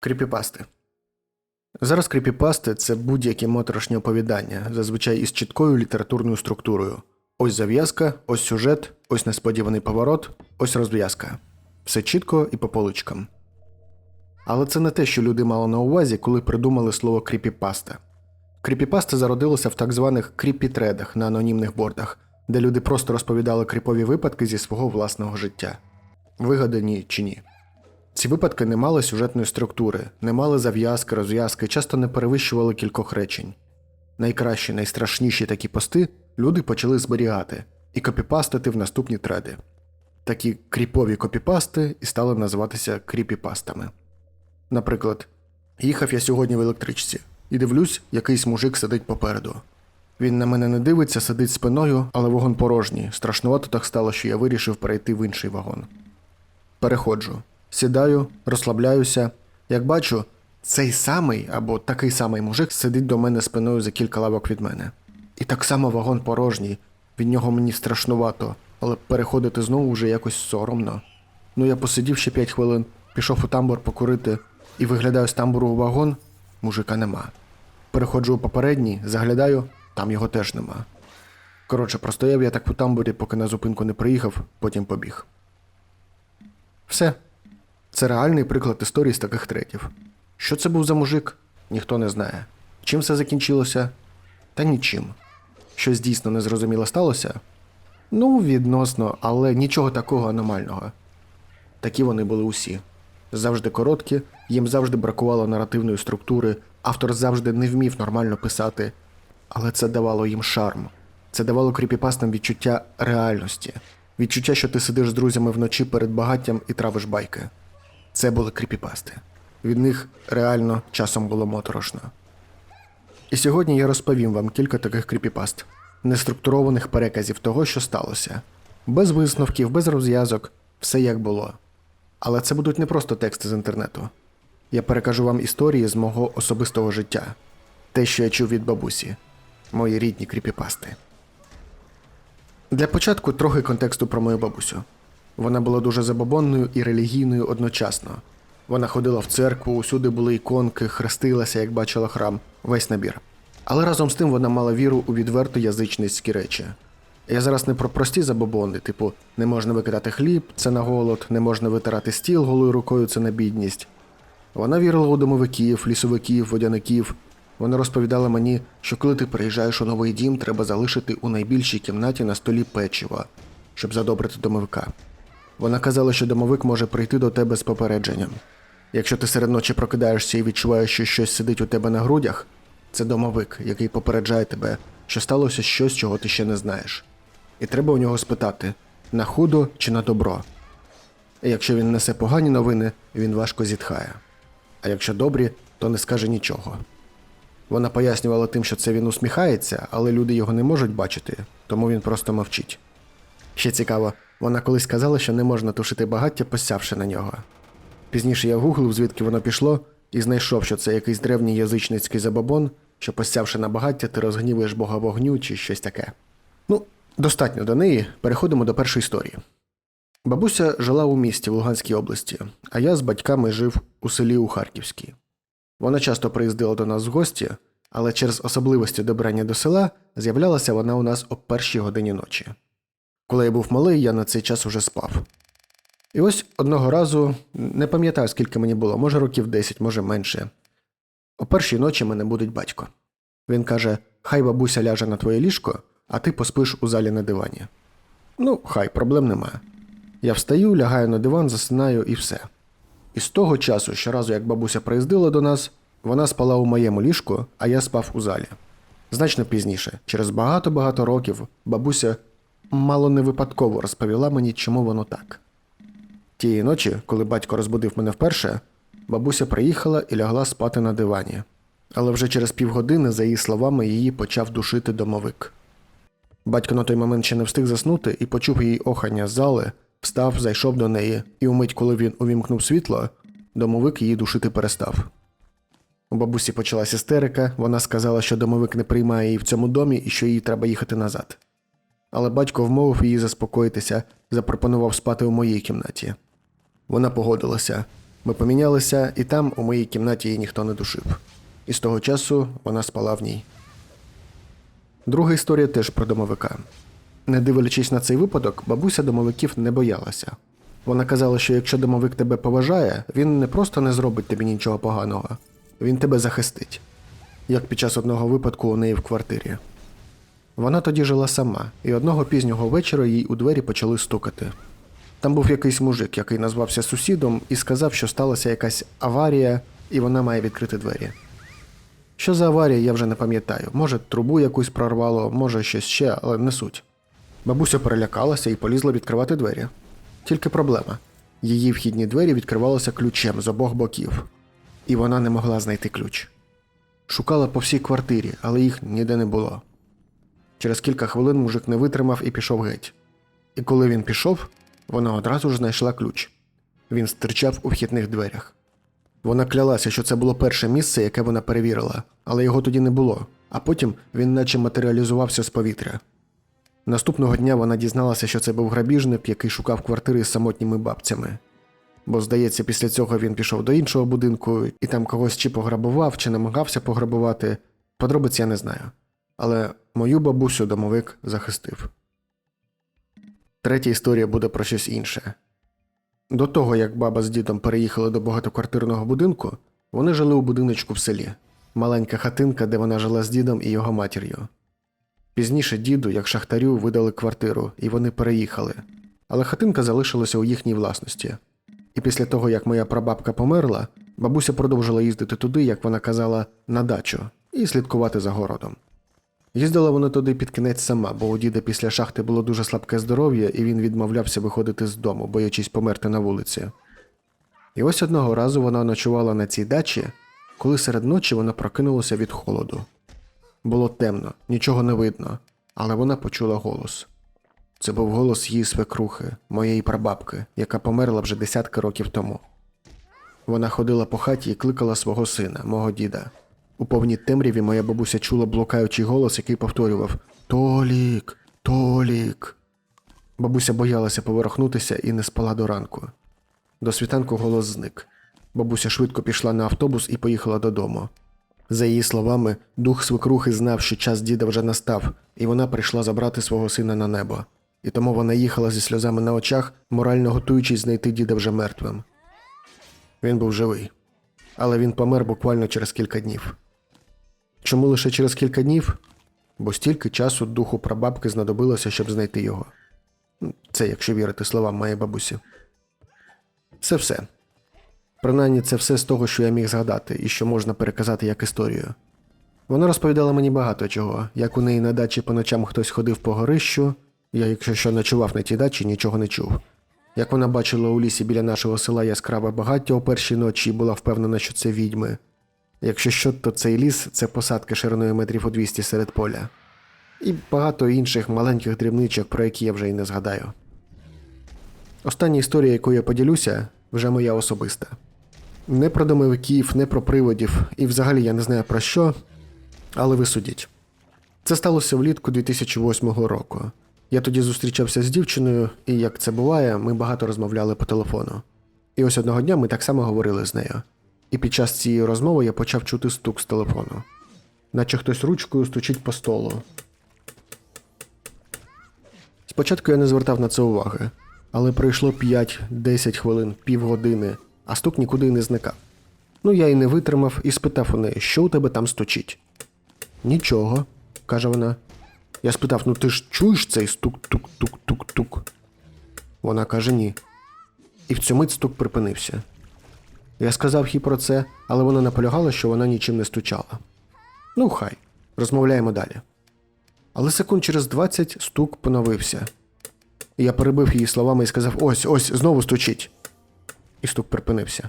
Кріпіпасти. Зараз кріпіпасти це будь-які моторошні оповідання, зазвичай із чіткою літературною структурою. Ось зав'язка, ось сюжет, ось несподіваний поворот, ось розв'язка. Все чітко і по поличкам. Але це не те, що люди мали на увазі, коли придумали слово кріпіпаста. Кріпіпаста зародилося в так званих кріпітредах на анонімних бордах, де люди просто розповідали кріпові випадки зі свого власного життя. Вигадані чи ні. Ці випадки не мали сюжетної структури, не мали зав'язки, розв'язки, часто не перевищували кількох речень. Найкращі, найстрашніші такі пости люди почали зберігати і копіпастити в наступні треди. Такі кріпові копіпасти і стали називатися кріпіпастами. Наприклад, їхав я сьогодні в електричці і дивлюсь, якийсь мужик сидить попереду. Він на мене не дивиться, сидить спиною, але вагон порожній. Страшнувато так стало, що я вирішив перейти в інший вагон. Переходжу. Сідаю, розслабляюся. Як бачу, цей самий або такий самий мужик сидить до мене спиною за кілька лавок від мене. І так само вагон порожній, від нього мені страшнувато, але переходити знову вже якось соромно. Ну я посидів ще 5 хвилин, пішов у тамбур покурити і виглядаю з тамбуру у вагон, мужика нема. Переходжу у попередній, заглядаю, там його теж нема. Коротше, простояв я так у тамбурі, поки на зупинку не приїхав, потім побіг. Все. Це реальний приклад історії з таких третів. Що це був за мужик? Ніхто не знає. Чим все закінчилося? Та нічим. Щось дійсно незрозуміло сталося? Ну, відносно, але нічого такого аномального. Такі вони були усі. Завжди короткі, їм завжди бракувало наративної структури, автор завжди не вмів нормально писати, але це давало їм шарм. Це давало кріпіпастам відчуття реальності, відчуття, що ти сидиш з друзями вночі перед багаттям і травиш байки. Це були кріпіпасти. Від них реально часом було моторошно. І сьогодні я розповім вам кілька таких кріпіпаст, неструктурованих переказів того, що сталося, без висновків, без розв'язок, все як було. Але це будуть не просто тексти з інтернету. Я перекажу вам історії з мого особистого життя, те, що я чув від бабусі, мої рідні кріпіпасти. Для початку трохи контексту про мою бабусю. Вона була дуже забобонною і релігійною одночасно. Вона ходила в церкву, усюди були іконки, хрестилася, як бачила храм, весь набір. Але разом з тим вона мала віру у відверто язичницькі речі. Я зараз не про прості забобони, типу, не можна викидати хліб, це на голод, не можна витирати стіл голою рукою, це на бідність. Вона вірила у домовиків, лісовиків, водяників. Вона розповідала мені, що коли ти приїжджаєш у новий дім, треба залишити у найбільшій кімнаті на столі печиво, щоб задобрити домовика. Вона казала, що домовик може прийти до тебе з попередженням. Якщо ти серед ночі прокидаєшся і відчуваєш, що щось сидить у тебе на грудях, це домовик, який попереджає тебе, що сталося щось, чого ти ще не знаєш. І треба у нього спитати на худо чи на добро. І якщо він несе погані новини, він важко зітхає. А якщо добрі, то не скаже нічого. Вона пояснювала тим, що це він усміхається, але люди його не можуть бачити, тому він просто мовчить. Ще цікаво, вона колись сказала, що не можна тушити багаття, посявши на нього. Пізніше я гуглив, звідки воно пішло, і знайшов, що це якийсь древній язичницький забобон, що посявши на багаття, ти розгнівуєш бога вогню чи щось таке. Ну, достатньо до неї, переходимо до першої історії. Бабуся жила у місті в Луганській області, а я з батьками жив у селі у Харківській. Вона часто приїздила до нас в гості, але через особливості добрання до села з'являлася вона у нас о першій годині ночі. Коли я був малий, я на цей час уже спав. І ось одного разу, не пам'ятаю, скільки мені було, може років 10, може менше. О першій ночі мене будить батько. Він каже: Хай бабуся ляже на твоє ліжко, а ти поспиш у залі на дивані. Ну, хай, проблем немає. Я встаю, лягаю на диван, засинаю і все. І з того часу, щоразу, як бабуся приїздила до нас, вона спала у моєму ліжку, а я спав у залі. Значно пізніше, через багато-багато років, бабуся мало не випадково розповіла мені, чому воно так. Тієї ночі, коли батько розбудив мене вперше, бабуся приїхала і лягла спати на дивані. Але вже через півгодини, за її словами, її почав душити домовик. Батько на той момент ще не встиг заснути і почув її охання з зали, встав, зайшов до неї, і умить, коли він увімкнув світло, домовик її душити перестав. У бабусі почалась істерика, вона сказала, що домовик не приймає її в цьому домі і що їй треба їхати назад. Але батько вмовив її заспокоїтися, запропонував спати у моїй кімнаті. Вона погодилася, Ми помінялися, і там, у моїй кімнаті, її ніхто не душив. І з того часу вона спала в ній. Друга історія теж про домовика. Не дивлячись на цей випадок, бабуся домовиків не боялася. Вона казала, що якщо домовик тебе поважає, він не просто не зробить тобі нічого поганого, він тебе захистить. Як під час одного випадку у неї в квартирі. Вона тоді жила сама, і одного пізнього вечора їй у двері почали стукати. Там був якийсь мужик, який назвався сусідом, і сказав, що сталася якась аварія, і вона має відкрити двері. Що за аварія, я вже не пам'ятаю. Може, трубу якусь прорвало, може щось ще, але не суть. Бабуся перелякалася і полізла відкривати двері. Тільки проблема: її вхідні двері відкривалися ключем з обох боків, і вона не могла знайти ключ. Шукала по всій квартирі, але їх ніде не було. Через кілька хвилин мужик не витримав і пішов геть. І коли він пішов, вона одразу ж знайшла ключ. Він стирчав у вхідних дверях. Вона клялася, що це було перше місце, яке вона перевірила, але його тоді не було, а потім він наче матеріалізувався з повітря. Наступного дня вона дізналася, що це був грабіжник, який шукав квартири з самотніми бабцями. Бо, здається, після цього він пішов до іншого будинку і там когось чи пограбував, чи намагався пограбувати. Подробиць я не знаю. Але мою бабусю домовик захистив. Третя історія буде про щось інше. До того, як баба з дідом переїхали до багатоквартирного будинку, вони жили у будиночку в селі, маленька хатинка, де вона жила з дідом і його матір'ю. Пізніше діду, як шахтарю, видали квартиру, і вони переїхали. Але хатинка залишилася у їхній власності. І після того, як моя прабабка померла, бабуся продовжила їздити туди, як вона казала, на дачу, і слідкувати за городом. Їздила вона туди під кінець сама, бо у діда після шахти було дуже слабке здоров'я, і він відмовлявся виходити з дому, боячись померти на вулиці. І ось одного разу вона ночувала на цій дачі, коли серед ночі вона прокинулася від холоду. Було темно, нічого не видно, але вона почула голос. Це був голос її свекрухи, моєї прабабки, яка померла вже десятки років тому. Вона ходила по хаті і кликала свого сина, мого діда. У повній темряві моя бабуся чула блукаючий голос, який повторював Толік, Толік. Бабуся боялася поворохнутися і не спала до ранку. До світанку голос зник. Бабуся швидко пішла на автобус і поїхала додому. За її словами, дух свекрухи знав, що час діда вже настав, і вона прийшла забрати свого сина на небо. І тому вона їхала зі сльозами на очах, морально готуючись знайти діда вже мертвим. Він був живий, але він помер буквально через кілька днів. Чому лише через кілька днів? Бо стільки часу духу прабабки знадобилося, щоб знайти його. Це якщо вірити словам моєї бабусі. Це все. Принаймні, це все з того, що я міг згадати і що можна переказати як історію. Вона розповідала мені багато чого, як у неї на дачі по ночам хтось ходив по горищу, я, якщо що ночував на тій дачі, нічого не чув. Як вона бачила у лісі біля нашого села яскраве багаття о першій ночі і була впевнена, що це відьми. Якщо що, то цей ліс це посадки шириною метрів у 200 серед поля. І багато інших маленьких дрібничок, про які я вже й не згадаю. Остання історія, яку я поділюся, вже моя особиста. Не про домовиків, не про приводів, і взагалі я не знаю про що, але ви судіть. Це сталося влітку 2008 року. Я тоді зустрічався з дівчиною, і як це буває, ми багато розмовляли по телефону. І ось одного дня ми так само говорили з нею. І під час цієї розмови я почав чути стук з телефону, наче хтось ручкою стучить по столу. Спочатку я не звертав на це уваги, але пройшло 5-10 хвилин, півгодини, а стук нікуди не зникав. Ну я й не витримав і спитав у неї, що у тебе там стучить. Нічого, каже вона. Я спитав: ну ти ж чуєш цей стук-тук-тук-тук-тук? Вона каже ні. І в цю мить стук припинився. Я сказав їй про це, але вона наполягала, що вона нічим не стучала. Ну, хай, розмовляємо далі. Але секунд через 20 стук поновився. Я перебив її словами і сказав: ось, ось, знову стучить. І стук припинився.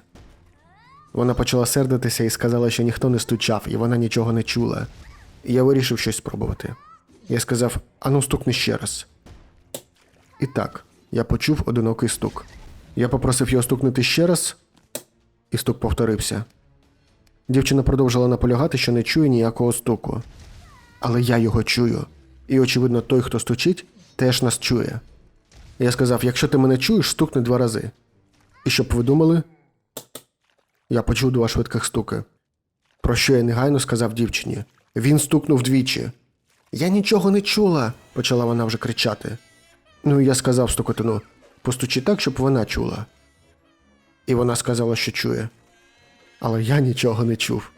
Вона почала сердитися і сказала, що ніхто не стучав, і вона нічого не чула. І я вирішив щось спробувати. Я сказав: ану, стукни ще раз. І так, я почув одинокий стук. Я попросив його стукнути ще раз, і стук повторився. Дівчина продовжила наполягати, що не чує ніякого стуку. Але я його чую. І, очевидно, той, хто стучить, теж нас чує. Я сказав: якщо ти мене чуєш, стукни два рази. І щоб ви думали, Я почув два швидких стуки. Про що я негайно сказав дівчині. Він стукнув двічі. Я нічого не чула, почала вона вже кричати. Ну, і я сказав стукотину, постучи так, щоб вона чула. І вона сказала, що чує. Але я нічого не чув.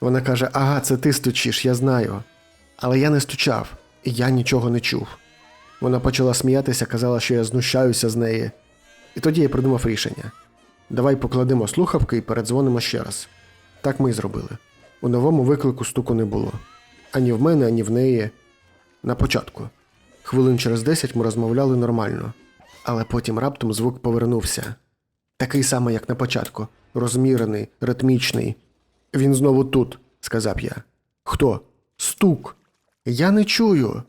Вона каже: Ага, це ти стучиш, я знаю. Але я не стучав, і я нічого не чув. Вона почала сміятися, казала, що я знущаюся з неї. І тоді я придумав рішення: давай покладемо слухавки і передзвонимо ще раз. Так ми й зробили. У новому виклику стуку не було. Ані в мене, ані в неї. На початку. Хвилин через десять ми розмовляли нормально, але потім раптом звук повернувся. Такий самий, як на початку, розмірений, ритмічний. Він знову тут, сказав я. Хто? Стук. Я не чую.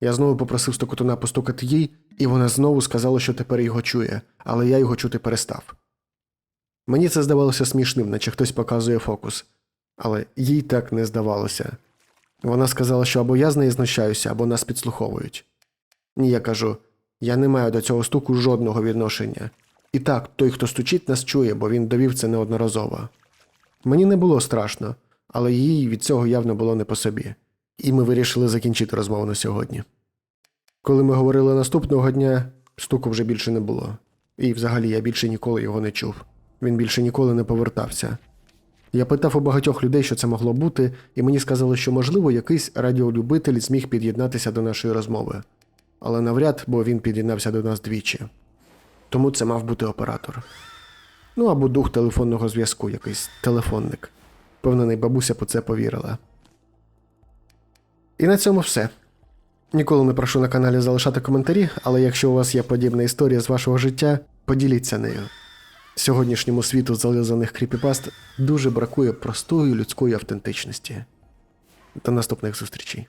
Я знову попросив стукотуна постукати їй, і вона знову сказала, що тепер його чує, але я його чути перестав. Мені це здавалося смішним, наче хтось показує фокус, але їй так не здавалося. Вона сказала, що або я з неї знущаюся, або нас підслуховують. Ні, я кажу, я не маю до цього стуку жодного відношення. І так, той, хто стучить, нас чує, бо він довів це неодноразово. Мені не було страшно, але їй від цього явно було не по собі, і ми вирішили закінчити розмову на сьогодні. Коли ми говорили наступного дня, стуку вже більше не було. І взагалі я більше ніколи його не чув. Він більше ніколи не повертався. Я питав у багатьох людей, що це могло бути, і мені сказали, що, можливо, якийсь радіолюбитель зміг під'єднатися до нашої розмови. Але навряд, бо він під'єднався до нас двічі. Тому це мав бути оператор. Ну або дух телефонного зв'язку, якийсь телефонник. Впевнений, бабуся по це повірила. І на цьому все. Ніколи не прошу на каналі залишати коментарі, але якщо у вас є подібна історія з вашого життя, поділіться нею. Сьогоднішньому світу зализаних кріпіпаст дуже бракує простої людської автентичності. До наступних зустрічей.